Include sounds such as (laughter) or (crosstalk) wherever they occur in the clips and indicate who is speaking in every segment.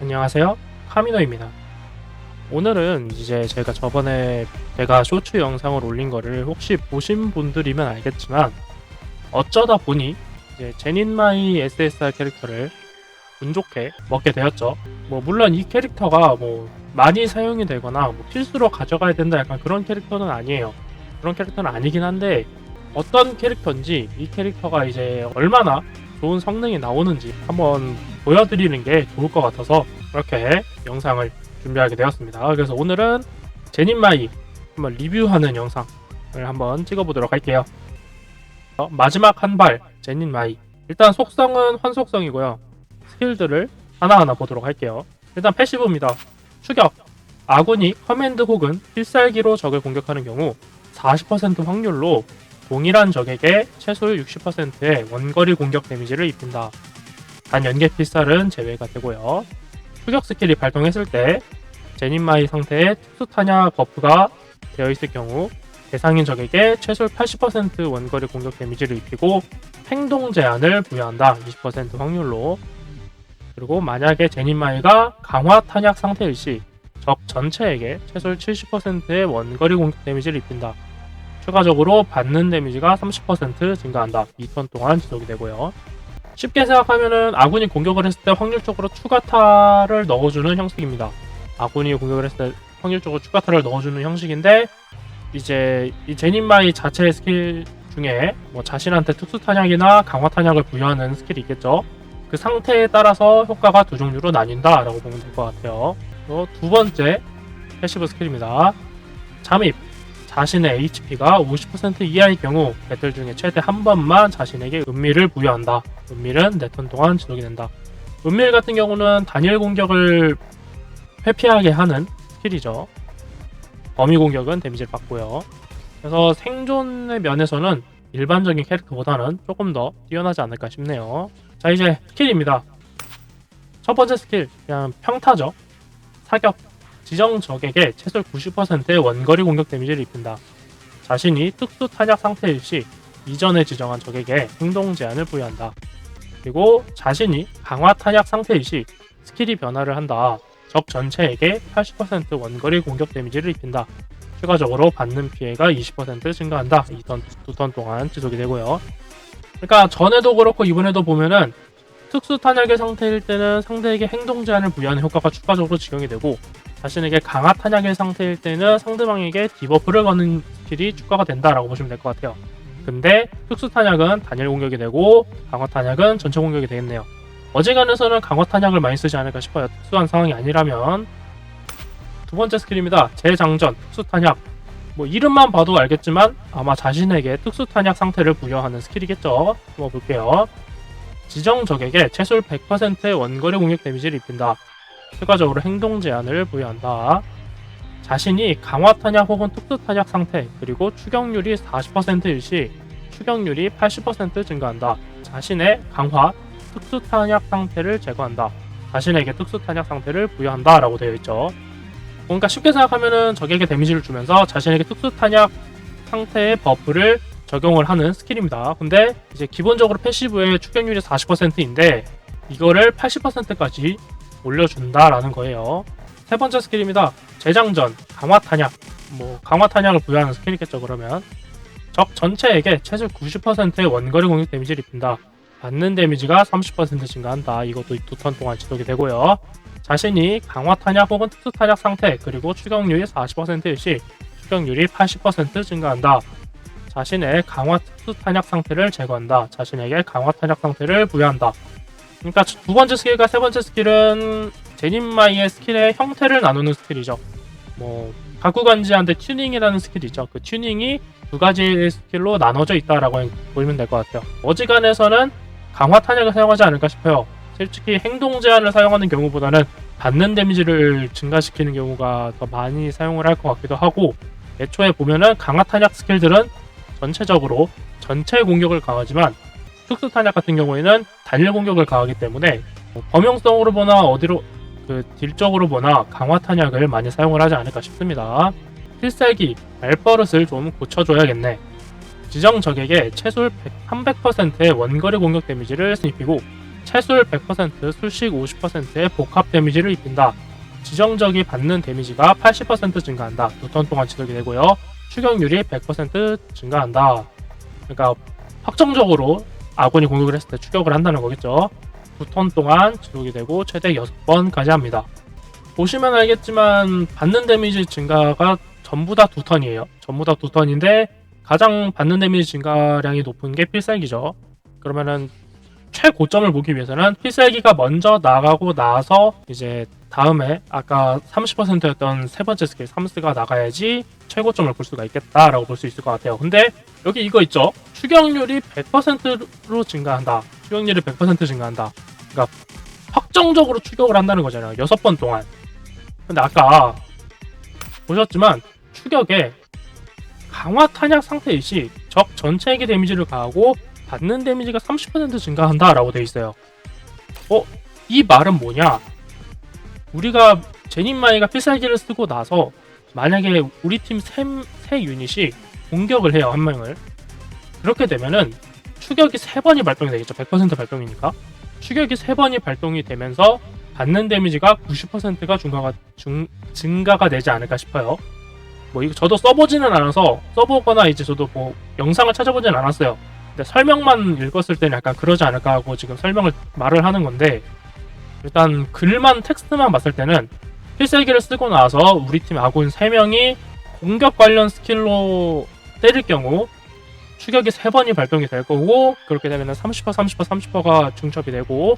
Speaker 1: 안녕하세요. 카미노입니다. 오늘은 이제 제가 저번에 제가 쇼츠 영상을 올린 거를 혹시 보신 분들이면 알겠지만 어쩌다 보니 이제 제닌마이 SSR 캐릭터를 운 좋게 먹게 되었죠. 뭐 물론 이 캐릭터가 뭐 많이 사용이 되거나 뭐 필수로 가져가야 된다 약간 그런 캐릭터는 아니에요. 그런 캐릭터는 아니긴 한데 어떤 캐릭터인지 이 캐릭터가 이제 얼마나 좋은 성능이 나오는지 한번 보여드리는 게 좋을 것 같아서 이렇게 영상을 준비하게 되었습니다. 그래서 오늘은 제닌마이 한번 리뷰하는 영상을 한번 찍어보도록 할게요. 어, 마지막 한 발 제닌마이 일단 속성은 환속성이고요. 스킬들을 하나하나 보도록 할게요. 일단 패시브입니다. 추격 아군이 커맨드 혹은 필살기로 적을 공격하는 경우 40% 확률로 동일한 적에게 최소 60%의 원거리 공격 데미지를 입힌다. 단 연계 필살은 제외가 되고요. 추격 스킬이 발동했을 때 제닌마이 상태에 특수 탄약 버프가 되어 있을 경우 대상인 적에게 최소 80% 원거리 공격 데미지를 입히고 행동 제한을 부여한다. 20% 확률로. 그리고 만약에 제닌마이가 강화 탄약 상태일 시 적 전체에게 최소 70%의 원거리 공격 데미지를 입힌다. 추가적으로 받는 데미지가 30% 증가한다. 2턴 동안 지속이 되고요. 쉽게 생각하면은 아군이 공격을 했을 때 확률적으로 추가타를 넣어주는 형식입니다. 아군이 공격을 했을 때 확률적으로 추가타를 넣어주는 형식인데 이제 이 제닌마이 자체의 스킬 중에 뭐 자신한테 특수 탄약이나 강화 탄약을 부여하는 스킬이 있겠죠. 그 상태에 따라서 효과가 두 종류로 나뉜다라고 보면 될 것 같아요. 두 번째 패시브 스킬입니다. 잠입. 자신의 HP가 50% 이하의 경우 배틀 중에 최대 한 번만 자신에게 은밀을 부여한다. 은밀은 네턴 동안 지속이 된다. 은밀 같은 경우는 단일 공격을 회피하게 하는 스킬이죠. 범위 공격은 데미지를 받고요. 그래서 생존의 면에서는 일반적인 캐릭터보다는 조금 더 뛰어나지 않을까 싶네요. 자 이제 스킬입니다. 첫 번째 스킬 그냥 평타죠. 사격 지정 적에게 최소 90%의 원거리 공격 데미지를 입힌다. 자신이 특수 탄약 상태일 시 이전에 지정한 적에게 행동 제한을 부여한다. 그리고 자신이 강화 탄약 상태일 시 스킬이 변화를 한다. 적 전체에게 80% 원거리 공격 데미지를 입힌다. 추가적으로 받는 피해가 20% 증가한다. 2턴, 2턴 동안 지속이 되고요. 그러니까 전에도 그렇고 이번에도 보면은 특수 탄약의 상태일 때는 상대에게 행동 제한을 부여하는 효과가 추가적으로 적용이 되고 자신에게 강화 탄약의 상태일 때는 상대방에게 디버프를 거는 스킬이 추가가 된다라고 보시면 될 것 같아요. 근데 특수 탄약은 단일 공격이 되고 강화 탄약은 전체 공격이 되겠네요. 어지간해서는 강화 탄약을 많이 쓰지 않을까 싶어요. 특수한 상황이 아니라면 두 번째 스킬입니다. 재장전 특수 탄약. 뭐 이름만 봐도 알겠지만 아마 자신에게 특수 탄약 상태를 부여하는 스킬이겠죠. 한번 볼게요. 지정 적에게 최소 100%의 원거리 공격 데미지를 입힌다. 추가적으로 행동 제한을 부여한다. 자신이 강화 탄약 혹은 특수 탄약 상태 그리고 추격률이 40%일 시 추격률이 80% 증가한다. 자신의 강화 특수 탄약 상태를 제거한다. 자신에게 특수 탄약 상태를 부여한다 라고 되어 있죠. 그러니까 쉽게 생각하면은 적에게 데미지를 주면서 자신에게 특수 탄약 상태의 버프를 적용을 하는 스킬입니다. 근데 이제 기본적으로 패시브의 추격률이 40%인데 이거를 80%까지 올려준다라는 거예요. 세 번째 스킬입니다. 재장전, 강화 탄약. 뭐 강화 탄약을 부여하는 스킬이겠죠. 그러면 적 전체에게 최소 90%의 원거리 공격 데미지를 입힌다. 받는 데미지가 30% 증가한다. 이것도 두 턴 동안 지속이 되고요. 자신이 강화 탄약 혹은 특수 탄약 상태 그리고 추격률이 40%일 시 추격률이 80% 증가한다. 자신의 강화 특수 탄약 상태를 제거한다. 자신에게 강화 탄약 상태를 부여한다. 그러니까 두 번째 스킬과 세 번째 스킬은 제닌마이의 스킬의 형태를 나누는 스킬이죠. 뭐 가구간지한테 튜닝이라는 스킬이죠. 그 튜닝이 두 가지의 스킬로 나눠져 있다라고 보시면 될 것 같아요. 어지간해서는 강화 탄약을 사용하지 않을까 싶어요. 솔직히 행동 제한을 사용하는 경우보다는 받는 데미지를 증가시키는 경우가 더 많이 사용을 할 것 같기도 하고 애초에 보면은 강화 탄약 스킬들은 전체적으로 전체 공격을 강하지만 특수 탄약 같은 경우에는 단일 공격을 강하기 때문에 뭐 범용성으로 보나 어디로 그 딜적으로 보나 강화 탄약을 많이 사용을 하지 않을까 싶습니다. 필살기 말버릇을 좀 고쳐줘야겠네. 지정 적에게 100, 300%의 원거리 공격 데미지를 입히고 채술 100%, 술식 50%의 복합 데미지를 입힌다. 지정적이 받는 데미지가 80% 증가한다. 두턴 동안 지속이 되고요. 추격률이 100% 증가한다. 그러니까 확정적으로 아군이 공격을 했을 때 추격을 한다는 거겠죠. 두턴 동안 지속이 되고 최대 6번까지 합니다. 보시면 알겠지만 받는 데미지 증가가 전부 다두 턴이에요. 전부 다두 턴인데 가장 받는 데미지 증가량이 높은 게 필살기죠. 그러면은 최고점을 보기 위해서는 필살기가 먼저 나가고 나서 이제 다음에 아까 30%였던 세 번째 스킬 3스가 나가야지 최고점을 볼 수가 있겠다라고 볼 수 있을 것 같아요. 근데 여기 이거 있죠? 추격률이 100%로 증가한다. 추격률이 100% 증가한다. 그러니까 확정적으로 추격을 한다는 거잖아요. 6번 동안. 근데 아까 보셨지만 추격에 강화 탄약 상태의 시적 전체에게 데미지를 가하고 받는 데미지가 30% 증가한다 라고 돼 있어요. 어? 이 말은 뭐냐? 우리가 제닌마이가 필살기를 쓰고 나서 만약에 우리 팀 세, 세 유닛이 공격을 해요 한 명을 그렇게 되면은 추격이 세 번이 발동이 되겠죠 100% 발동이니까 추격이 세 번이 발동이 되면서 받는 데미지가 90%가 증가가 증, 증가가 되지 않을까 싶어요. 뭐 이거 저도 써보지는 않아서 써보거나 이제 저도 뭐 영상을 찾아보진 않았어요. 근데 설명만 읽었을 때는 약간 그러지 않을까 하고 지금 설명을 말을 하는 건데 일단 글만 텍스트만 봤을 때는 필살기를 쓰고 나서 우리 팀 아군 3명이 공격 관련 스킬로 때릴 경우 추격이 3번이 발동이 될 거고 그렇게 되면 30% 30% 30%가 중첩이 되고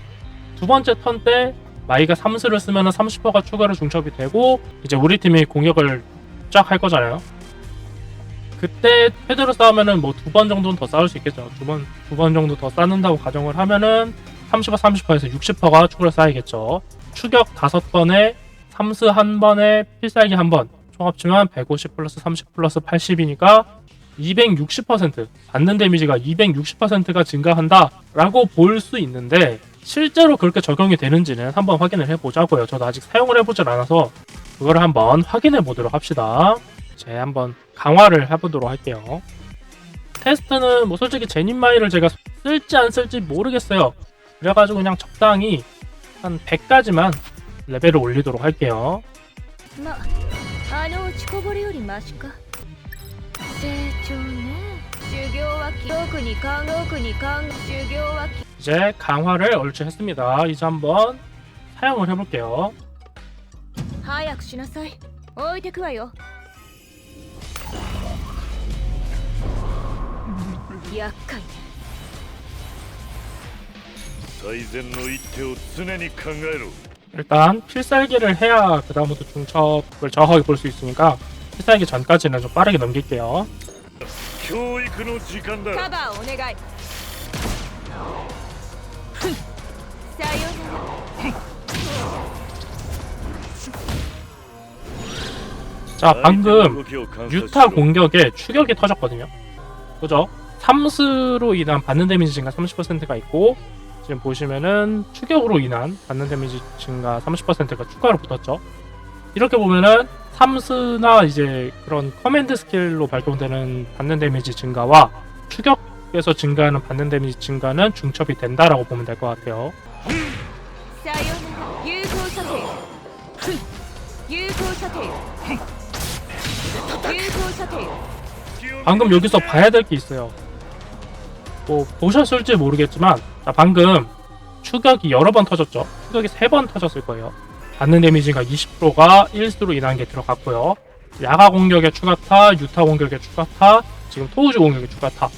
Speaker 1: 두 번째 턴 때 마이가 3수를 쓰면 30%가 추가로 중첩이 되고 이제 우리 팀이 공격을 쫙 할 거잖아요. 그때 패드로 싸우면은 뭐 두 번 정도는 더 싸울 수 있겠죠. 두 번 두 번 정도 더 쌓는다고 가정을 하면은 30% 30%에서 60%가 추가로 쌓이겠죠. 추격 5번에 3스 한 번에 필살기 한 번. 총 합치면 150 플러스 30 플러스 80이니까 260% 받는 데미지가 260%가 증가한다 라고 볼 수 있는데 실제로 그렇게 적용이 되는지는 한번 확인을 해보자고요. 저도 아직 사용을 해보질 않아서 그거를 한번 확인해 보도록 합시다. 제 한번 강화를 해보도록 할게요. 테스트는 뭐 솔직히 제닌마이를 제가 쓸지 안 쓸지 모르겠어요. 그래가지고 그냥 적당히 한 100까지만 레벨을 올리도록 할게요.
Speaker 2: まあの落ちこぼれよりマシか成長ね修行はき特にかん特にかん修行はき
Speaker 1: 이제 강화를 얼추 했습니다. 이제 한번 사용을 해볼게요.
Speaker 2: 早くしなさい置いてくわよ 厄介ね
Speaker 3: 最善の一手を常に考えろ
Speaker 1: 일단 필살기를 해야 그 다음부터 중첩을 정확하게 볼 수 있으니까 필살기 전까지는 좀 빠르게 넘길게요.
Speaker 3: 教育の時間だ
Speaker 2: カバーお願いふんさよ (laughs)
Speaker 1: 자 방금 유타 공격에 추격이 터졌거든요. 그죠? 3수로 인한 받는 데미지 증가 30%가 있고 지금 보시면은 추격으로 인한 받는 데미지 증가 30%가 추가로 붙었죠. 이렇게 보면은 3수나 이제 그런 커맨드 스킬로 발동되는 받는 데미지 증가와 추격에서 증가하는 받는 데미지 증가는 중첩이 된다라고 보면 될 것 같아요.
Speaker 2: 유고 사태. 유고 사태.
Speaker 1: 방금 여기서 봐야 될 게 있어요. 뭐 보셨을지 모르겠지만 자, 방금 추격이 여러 번 터졌죠. 추격이 세 번 터졌을 거예요. 받는 데미지가 20%가 1수로 인한 게 들어갔고요. 야가 공격의 추가타, 유타 공격의 추가타, 지금 토우즈 공격의 추가타.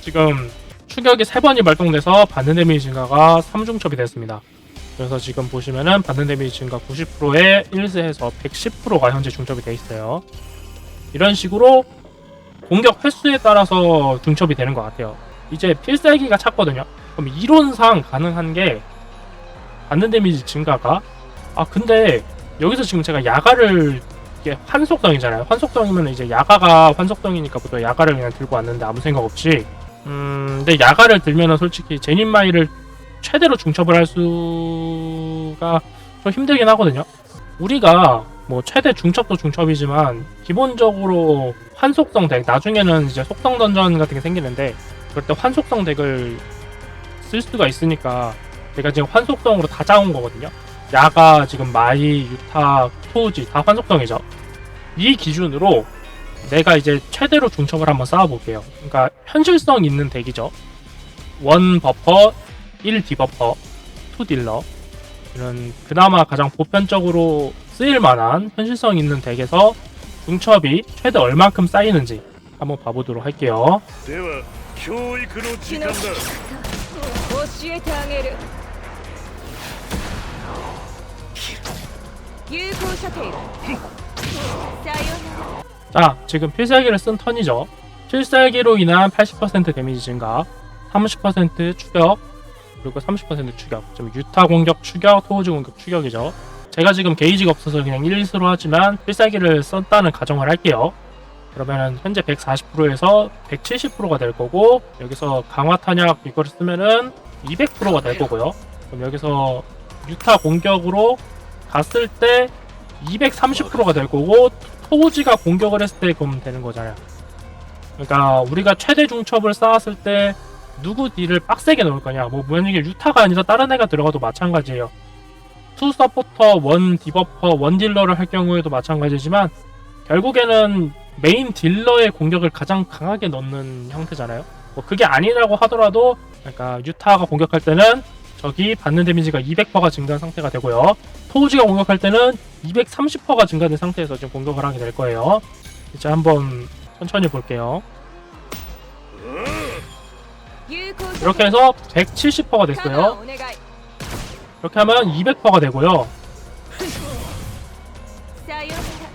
Speaker 1: 지금 추격이 세 번이 발동돼서 받는 데미지 증가가 3중첩이 됐습니다. 그래서 지금 보시면은 받는 데미지 증가 90%에 1스에서 110%가 현재 중첩이 돼 있어요. 이런 식으로 공격 횟수에 따라서 중첩이 되는 것 같아요. 이제 필살기가 찼거든요. 그럼 이론상 가능한 게 받는 데미지 증가가 아 근데 여기서 지금 제가 야가를 이게 환속성이잖아요. 환속성이면 이제 야가가 환속성이니까 보통 야가를 그냥 들고 왔는데 아무 생각 없이 음 근데 야가를 들면은 솔직히 제닌마이를 최대로 중첩을 할 수가 좀 힘들긴 하거든요. 우리가 뭐 최대 중첩도 중첩이지만 기본적으로 환속성 덱 나중에는 이제 속성 던전 같은 게 생기는데 그럴 때 환속성 덱을 쓸 수가 있으니까 제가 지금 환속성으로 다 짜온 거거든요. 야가 지금 마이, 유타, 토우지 다 환속성이죠. 이 기준으로 내가 이제 최대로 중첩을 한번 쌓아볼게요. 그러니까 현실성 있는 덱이죠. 원 버퍼, 1 디버퍼, 2 딜러 이런 그나마 가장 보편적으로 쓰일 만한 현실성 있는 덱에서 중첩이 최대 얼만큼 쌓이는지 한번 봐보도록 할게요.
Speaker 3: では教育の時間だ
Speaker 2: 血の教えてあげる有効射程さよなら
Speaker 1: 자, 지금 필살기를 쓴 턴이죠. 필살기로 인한 80% 데미지 증가, 30% 추격, 그리고 30% 추격. 지금 유타 공격 추격, 토우즈 공격 추격이죠. 제가 지금 게이지가 없어서 그냥 1, 2수로 하지만 필살기를 썼다는 가정을 할게요. 그러면은 현재 140%에서 170%가 될 거고 여기서 강화 탄약 이거를 쓰면은 200%가 될 거고요. 그럼 여기서 유타 공격으로 갔을 때 230%가 될 거고 토우지가 공격을 했을 때 그럼 되는 거잖아요. 그러니까 우리가 최대 중첩을 쌓았을 때 누구 딜을 빡세게 넣을 거냐. 뭐 만약에 유타가 아니라 다른 애가 들어가도 마찬가지예요. 투 서포터, 원 디버퍼, 원 딜러를 할 경우에도 마찬가지지만 결국에는 메인 딜러의 공격을 가장 강하게 넣는 형태잖아요. 뭐 그게 아니라고 하더라도 그러니까 유타가 공격할 때는 적이 받는 데미지가 200%가 증가한 상태가 되고요. 토우지가 공격할 때는 230%가 증가된 상태에서 지금 공격을 하게 될 거예요. 이제 한번 천천히 볼게요. 이렇게 해서 170%가 됐어요. 이렇게 하면 200%가 되고요.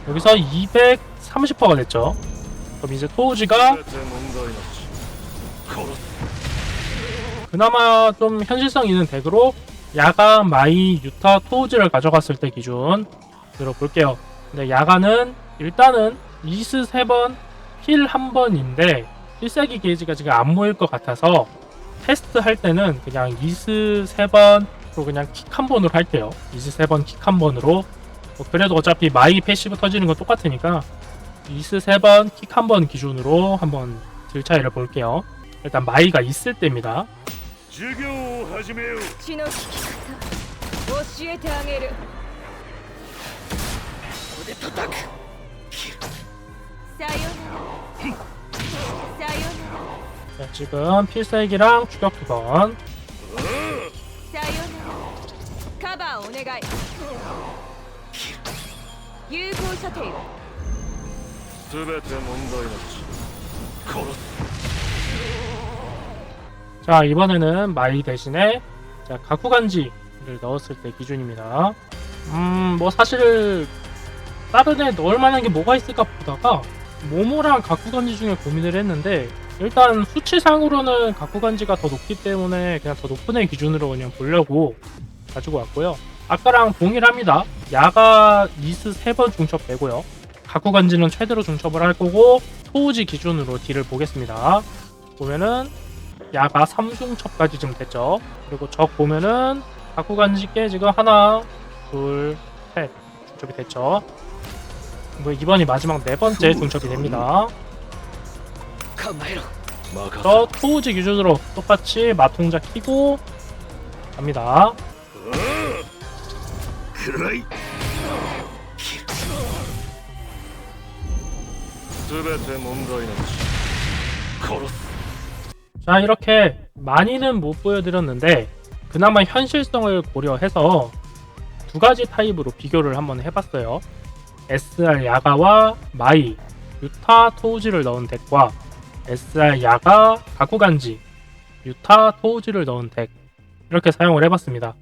Speaker 1: 여기서 230%가 됐죠. 그럼 이제 토우지가 그나마 좀 현실성 있는 덱으로 야간 마이 유타 토우지를 가져갔을 때 기준 들어볼게요. 근데 야간은 일단은 이스 3번, 힐 1번인데 필살기 게이지가 지금 안 모일 것 같아서 테스트 할 때는 그냥 이스 3번으로 그냥 킥 한 번으로 할게요. 이스 3번 킥 한 번으로. 뭐 그래도 어차피 마이 패시브 터지는 건 똑같으니까 이스 3번 킥 한 번 기준으로 한번 딜 차이를 볼게요. 일단 마이가 있을 때입니다.
Speaker 3: 授業を始めよう
Speaker 2: 血の引き方教えてあげる
Speaker 3: で叩く
Speaker 2: さよならさよなら
Speaker 1: 자, 지금 필살기랑 추격 두 번.
Speaker 2: さよならカバーお願い有効射程を
Speaker 3: 全て問題なし殺す
Speaker 1: 자, 이번에는 마이 대신에 자, 가쿠간지를 넣었을 때 기준입니다. 음, 뭐 사실 다른 애 넣을 만한 게 뭐가 있을까 보다가 모모랑 가쿠간지 중에 고민을 했는데 일단 수치상으로는 가쿠간지가 더 높기 때문에 그냥 더 높은 애 기준으로 그냥 보려고 가지고 왔고요. 아까랑 동일합니다. 야가 이스 3번 중첩 되고요. 가쿠간지는 최대로 중첩을 할 거고 토우지 기준으로 딜을 보겠습니다. 보면은 야가 3중첩까지 지금 됐죠. 그리고 적 보면은 가쿠간지 께 지금 하나, 둘, 셋 중첩이 됐죠. 뭐 이번이 마지막 네 번째 동첩이 됩니다. 저 토우즈 유저으로 똑같이 마통자 키고 갑니다. 자 이렇게 많이는 못 보여드렸는데 그나마 현실성을 고려해서 두 가지 타입으로 비교를 한번 해봤어요. SR 야가와 마이, 유타 토우지를 넣은 덱과 SR 야가 가쿠간지, 유타 토우지를 넣은 덱 이렇게 사용을 해봤습니다.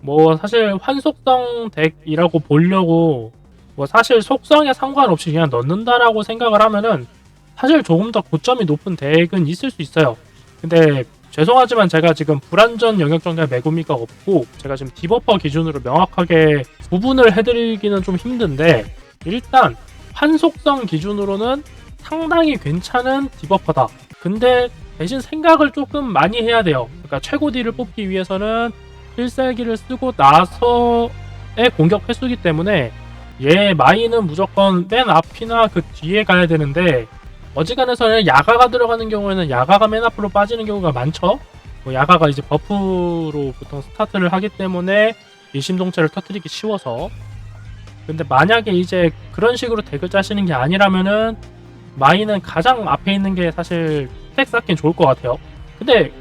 Speaker 1: 뭐 사실 환속성 덱이라고 보려고 뭐 사실 속성에 상관없이 그냥 넣는다라고 생각을 하면은 사실 조금 더 고점이 높은 덱은 있을 수 있어요. 근데 죄송하지만 제가 지금 불안전 영역 정도의 메구미가 없고 제가 지금 디버퍼 기준으로 명확하게 구분을 해드리기는 좀 힘든데 일단 환속성 기준으로는 상당히 괜찮은 디버퍼다. 근데 대신 생각을 조금 많이 해야 돼요. 그러니까 최고 딜을 뽑기 위해서는 필살기를 쓰고 나서의 공격 횟수기 때문에 얘 마이는 무조건 맨 앞이나 그 뒤에 가야 되는데 어지간해서는 야가가 들어가는 경우에는 야가가 맨 앞으로 빠지는 경우가 많죠. 뭐 야가가 이제 버프로 보통 스타트를 하기 때문에 일심동체를 터뜨리기 쉬워서 근데 만약에 이제 그런 식으로 덱을 짜시는 게 아니라면은 마이는 가장 앞에 있는 게 사실 스택 쌓긴 좋을 것 같아요. 근데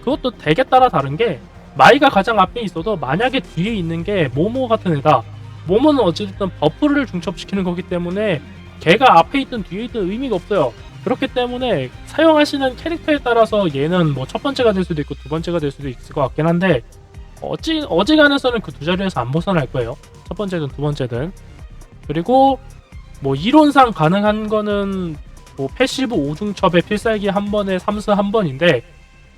Speaker 1: 그것도 덱에 따라 다른 게 마이가 가장 앞에 있어도 만약에 뒤에 있는 게 모모 같은 애다. 모모는 어찌됐든 버프를 중첩시키는 거기 때문에 걔가 앞에 있든 뒤에 있든 의미가 없어요. 그렇기 때문에 사용하시는 캐릭터에 따라서 얘는 뭐 첫 번째가 될 수도 있고 두 번째가 될 수도 있을 것 같긴 한데 어찌 어지간해서는 그 두 자리에서 안 벗어날 거예요. 첫 번째든 두 번째든. 그리고 뭐 이론상 가능한 거는 뭐 패시브 5중첩에 필살기 한 번에 삼수 한 번인데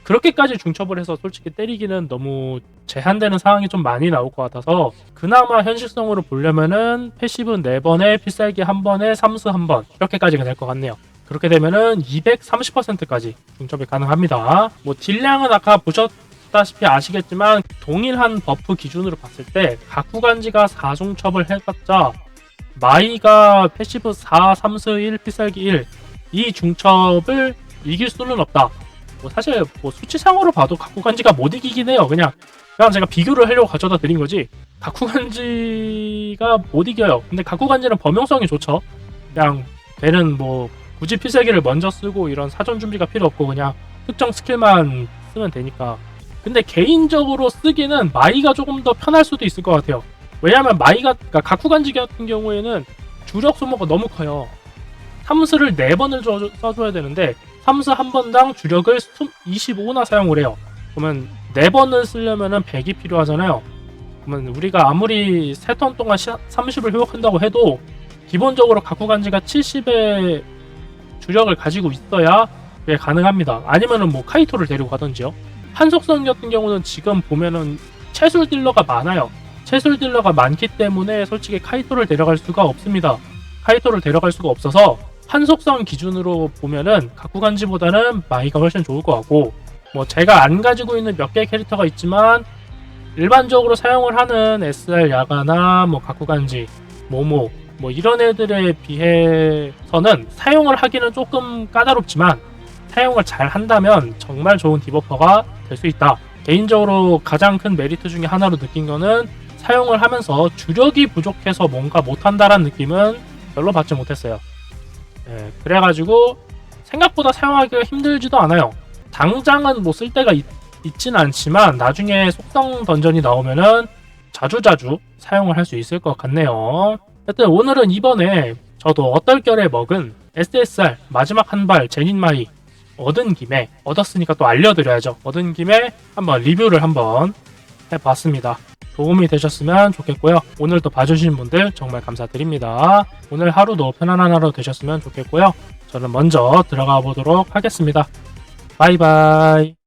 Speaker 1: 그렇게까지 중첩을 해서 솔직히 때리기는 너무 제한되는 상황이 좀 많이 나올 것 같아서 그나마 현실성으로 보려면은 패시브 4번에 필살기 한 번에 삼수 한 번 이렇게까지가 될 것 같네요. 그렇게 되면은 230%까지 중첩이 가능합니다. 뭐 딜량은 아까 보셨 다시피 아시겠지만 동일한 버프 기준으로 봤을 때 각 구간지가 4중 첩을 해봤자 마이가 패시브 4, 3수 1, 필살기 1 이 중첩을 이길 수는 없다. 뭐 사실 뭐 수치상으로 봐도 각 구간지가 못 이기긴 해요. 그냥 그냥 제가 비교를 하려고 가져다 드린 거지. 각 구간지가 못 이겨요. 근데 각 구간지는 범용성이 좋죠. 그냥 걔는 뭐 굳이 필살기를 먼저 쓰고 이런 사전 준비가 필요 없고 그냥 특정 스킬만 쓰면 되니까. 근데 개인적으로 쓰기는 마이가 조금 더 편할 수도 있을 것 같아요. 왜냐하면 마이가 그러니까 각쿠 간지 같은 경우에는 주력 소모가 너무 커요. 삼수를 4번을 줘, 써줘야 되는데 삼수 한 번당 주력을 25나 사용을 해요. 그러면 4번을 쓰려면은 100이 필요하잖아요. 그러면 우리가 아무리 3턴 동안 30을 회복한다고 해도 기본적으로 각쿠 간지가 70의 주력을 가지고 있어야 가능합니다. 아니면은 뭐 카이토를 데리고 가든지요. 한속성 같은 경우는 지금 보면은 채술 딜러가 많아요. 채술 딜러가 많기 때문에 솔직히 카이토를 데려갈 수가 없습니다. 카이토를 데려갈 수가 없어서 한속성 기준으로 보면은 가쿠간지보다는 마이가 훨씬 좋을 것 같고 뭐 제가 안 가지고 있는 몇 개의 캐릭터가 있지만 일반적으로 사용을 하는 SR 야가나 뭐 가쿠간지 모모 뭐 이런 애들에 비해서는 사용을 하기는 조금 까다롭지만 사용을 잘 한다면 정말 좋은 디버퍼가 될 수 있다. 개인적으로 가장 큰 메리트 중에 하나로 느낀 거는 사용을 하면서 주력이 부족해서 뭔가 못한다라는 느낌은 별로 받지 못했어요. 예, 그래가지고 생각보다 사용하기가 힘들지도 않아요. 당장은 뭐쓸 데가 있, 있진 않지만 나중에 속성 던전이 나오면은 자주자주 사용을 할 수 있을 것 같네요. 하여튼 오늘은 이번에 저도 어떨결에 먹은 SSR 마지막 한 발 제닌마이 얻은 김에 얻었으니까 또 알려드려야죠. 얻은 김에 한번 리뷰를 한번 해봤습니다. 도움이 되셨으면 좋겠고요. 오늘도 봐주신 분들 정말 감사드립니다. 오늘 하루도 편안한 하루 되셨으면 좋겠고요. 저는 먼저 들어가 보도록 하겠습니다. 바이바이.